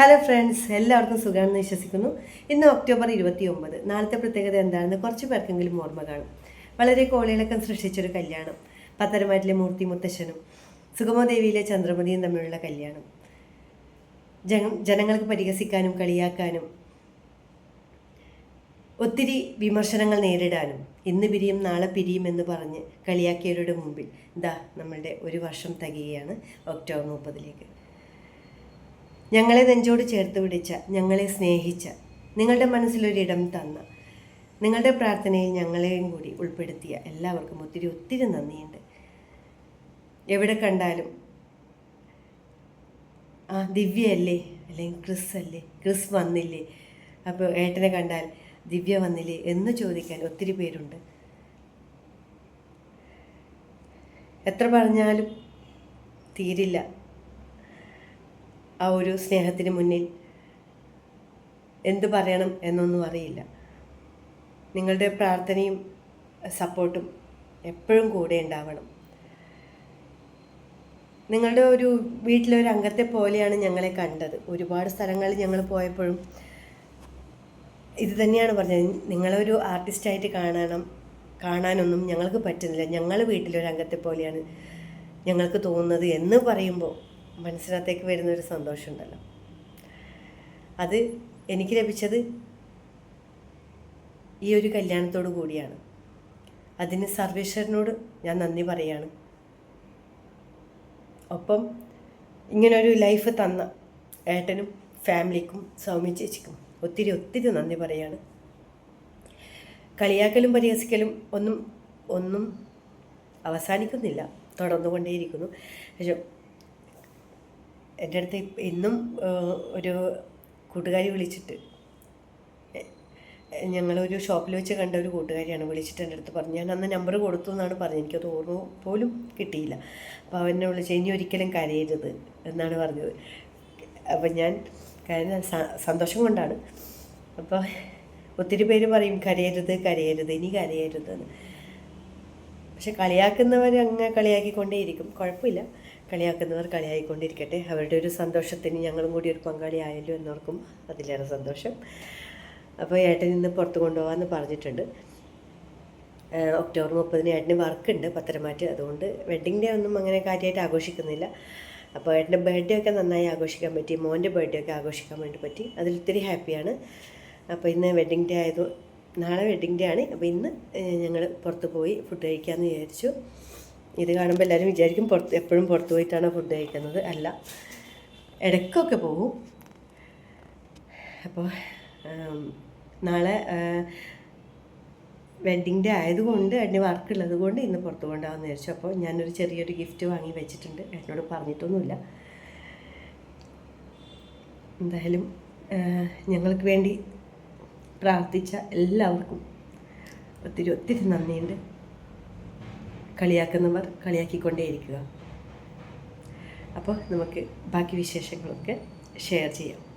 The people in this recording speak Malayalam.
ഹലോ ഫ്രണ്ട്സ് എല്ലാവർക്കും സുഖമാണെന്ന് വിശ്വസിക്കുന്നു. ഇന്ന് ഒക്ടോബർ ഇരുപത്തി ഒമ്പത് നാളത്തെ പ്രത്യേകത എന്താണെന്ന് കുറച്ച് പേർക്കെങ്കിലും ഓർമ്മ കാണും. വളരെ കോളിളക്കം സൃഷ്ടിച്ചൊരു കല്യാണം. പത്തരമാറ്റിലെ മൂർത്തി മുത്തശ്ശനും സുഗമദേവിയിലെ ചന്ദ്രമതിയും തമ്മിലുള്ള കല്യാണം. ജന ജനങ്ങൾക്ക് പരിഹസിക്കാനും കളിയാക്കാനും ഒത്തിരി വിമർശനങ്ങൾ നേരിടാനും ഇന്ന് പിരിയും നാളെ പിരിയും എന്ന് പറഞ്ഞ് കളിയാക്കിയവരുടെ മുമ്പിൽ ഇതാ നമ്മളുടെ ഒരു വർഷം തികയാണ് ഒക്ടോബർ മുപ്പതിലേക്ക്. ഞങ്ങളെ നെഞ്ചോട് ചേർത്ത് പിടിച്ച ഞങ്ങളെ സ്നേഹിച്ച നിങ്ങളുടെ മനസ്സിലൊരിടം തന്ന നിങ്ങളുടെ പ്രാർത്ഥനയിൽ ഞങ്ങളെയും കൂടി ഉൾപ്പെടുത്തിയ എല്ലാവർക്കും ഒത്തിരി ഒത്തിരി നന്ദിയുണ്ട്. എവിടെ കണ്ടാലും ആ ദിവ്യയല്ലേ അല്ലെങ്കിൽ ക്രിസ് അല്ലേ? ക്രിസ് വന്നില്ലേ? അപ്പോൾ ഏട്ടനെ കണ്ടാൽ ദിവ്യ വന്നില്ലേ എന്ന് ചോദിക്കാൻ ഒത്തിരി പേരുണ്ട്. എത്ര പറഞ്ഞാലും തീരില്ല. ആ ഒരു സ്നേഹത്തിന് മുന്നിൽ എന്തു പറയണം എന്നൊന്നും അറിയില്ല. നിങ്ങളുടെ പ്രാർത്ഥനയും സപ്പോർട്ടും എപ്പോഴും കൂടെ ഉണ്ടാവണം. നിങ്ങളുടെ ഒരു വീട്ടിലെ ഒരു അംഗത്തെ പോലെയാണ് ഞങ്ങളെ കണ്ടത്. ഒരുപാട് സ്ഥലങ്ങളിൽ ഞങ്ങൾ പോയപ്പോഴും ഇത് തന്നെയാണ് പറഞ്ഞത്. നിങ്ങളൊരു ആർട്ടിസ്റ്റായിട്ട് കാണണം കാണാനൊന്നും ഞങ്ങൾക്ക് പറ്റുന്നില്ല. ഞങ്ങൾ വീട്ടിലൊരു അംഗത്തെ പോലെയാണ് ഞങ്ങൾക്ക് തോന്നുന്നത് എന്ന് പറയുമ്പോൾ മനസ്സിനകത്തേക്ക് വരുന്നൊരു സന്തോഷമുണ്ടല്ലോ. അത് എനിക്ക് ലഭിച്ചത് ഈ ഒരു കല്യാണത്തോടു കൂടിയാണ്. അതിന് സർവേശ്വരനോട് ഞാൻ നന്ദി പറയാണ്. ഒപ്പം ഇങ്ങനൊരു ലൈഫ് തന്ന ഏട്ടനും ഫാമിലിക്കും സൗമ്യ ചേച്ചിക്കും ഒത്തിരി ഒത്തിരി നന്ദി പറയാണ്. കളിയാക്കലും പരിഹസിക്കലും ഒന്നും ഒന്നും അവസാനിക്കുന്നില്ല. തുടർന്നുകൊണ്ടേയിരിക്കുന്നു. പക്ഷെ എന്റെ അടുത്ത് ഇന്നും ഒരു കൂട്ടുകാരി വിളിച്ചിട്ട്. ഞങ്ങളൊരു ഷോപ്പിൽ വെച്ച് കണ്ട ഒരു കൂട്ടുകാരിയാണ് വിളിച്ചിട്ട് എന്റെ അടുത്ത് പറഞ്ഞു. ഞാൻ അന്ന് നമ്പർ കൊടുത്തു എന്നാണ് പറഞ്ഞത്. എനിക്കത് ഓർമ്മ പോലും കിട്ടിയില്ല. അപ്പോൾ അവനെ വിളിച്ച് ഇനി ഒരിക്കലും കരയരുത് എന്നാണ് പറഞ്ഞത്. അപ്പം ഞാൻ കാര്യം സന്തോഷം കൊണ്ടാണ്. അപ്പോൾ ഒത്തിരി പേര് പറയും കരയരുത് കരയരുത് ഇനി കരയരുത് പക്ഷെ കളിയാക്കുന്നവർ അങ്ങ് കളിയാക്കിക്കൊണ്ടേയിരിക്കും. കുഴപ്പമില്ല. കളിയാക്കുന്നവർ കളിയാക്കിക്കൊണ്ടിരിക്കട്ടെ അവരുടെ ഒരു സന്തോഷത്തിന് ഞങ്ങളും കൂടി ഒരു പങ്കാളി ആയല്ലോ എന്നവർക്കും അതിലേറെ സന്തോഷം. അപ്പോൾ ഏട്ടൻ ഇന്ന് പുറത്ത് കൊണ്ടുപോകാമെന്ന് പറഞ്ഞിട്ടുണ്ട്. ഒക്ടോബർ മുപ്പതിന് ഏട്ടന് വർക്കുണ്ട് പത്തരമാറ്റ്. അതുകൊണ്ട് വെഡ്ഡിങ് ഡേ ഒന്നും അങ്ങനെ കാര്യമായിട്ട് ആഘോഷിക്കുന്നില്ല. അപ്പോൾ ഏട്ടന്റെ ബർത്ത്ഡേ ഒക്കെ നന്നായി ആഘോഷിക്കാൻ പറ്റി. മോന്റെ ബർത്ത്ഡേ ഒക്കെ ആഘോഷിക്കാൻ വേണ്ടി പറ്റി. അതിലൊത്തിരി ഹാപ്പിയാണ് അപ്പോൾ ഇന്ന് വെഡ്ഡിങ് ഡേ ആയത് നാളെ വെഡിങ് ഡേ ആണ് അപ്പോൾ ഇന്ന് ഞങ്ങൾ പുറത്ത് പോയി ഫുഡ് കഴിക്കാമെന്ന് വിചാരിച്ചു. ഇത് കാണുമ്പോൾ എല്ലാവരും വിചാരിക്കും പുറത്ത് എപ്പോഴും പുറത്ത് പോയിട്ടാണ് ഫുഡ് കഴിക്കുന്നത്. അല്ല ഇടയ്ക്കൊക്കെ പോകും അപ്പോൾ നാളെ വെഡ്ഡിങ് ഡേ ആയതുകൊണ്ട് അതിന് വർക്ക് ഉള്ളത് കൊണ്ട് ഇന്ന് പുറത്ത് കൊണ്ടാകുമെന്ന് വിചാരിച്ചു. അപ്പോൾ ഞാനൊരു ചെറിയൊരു ഗിഫ്റ്റ് വാങ്ങി വെച്ചിട്ടുണ്ട്. എന്നോട് പറഞ്ഞിട്ടൊന്നുമില്ല. എന്തായാലും ഞങ്ങൾക്ക് വേണ്ടി പ്രാർത്ഥിച്ച എല്ലാവർക്കും ഒത്തിരി ഒത്തിരി നന്ദിയുണ്ട്. കളിയാക്കുന്നവർ കളിയാക്കിക്കൊണ്ടേയിരിക്കുക. അപ്പോൾ നമുക്ക് ബാക്കി വിശേഷങ്ങളൊക്കെ ഷെയർ ചെയ്യാം.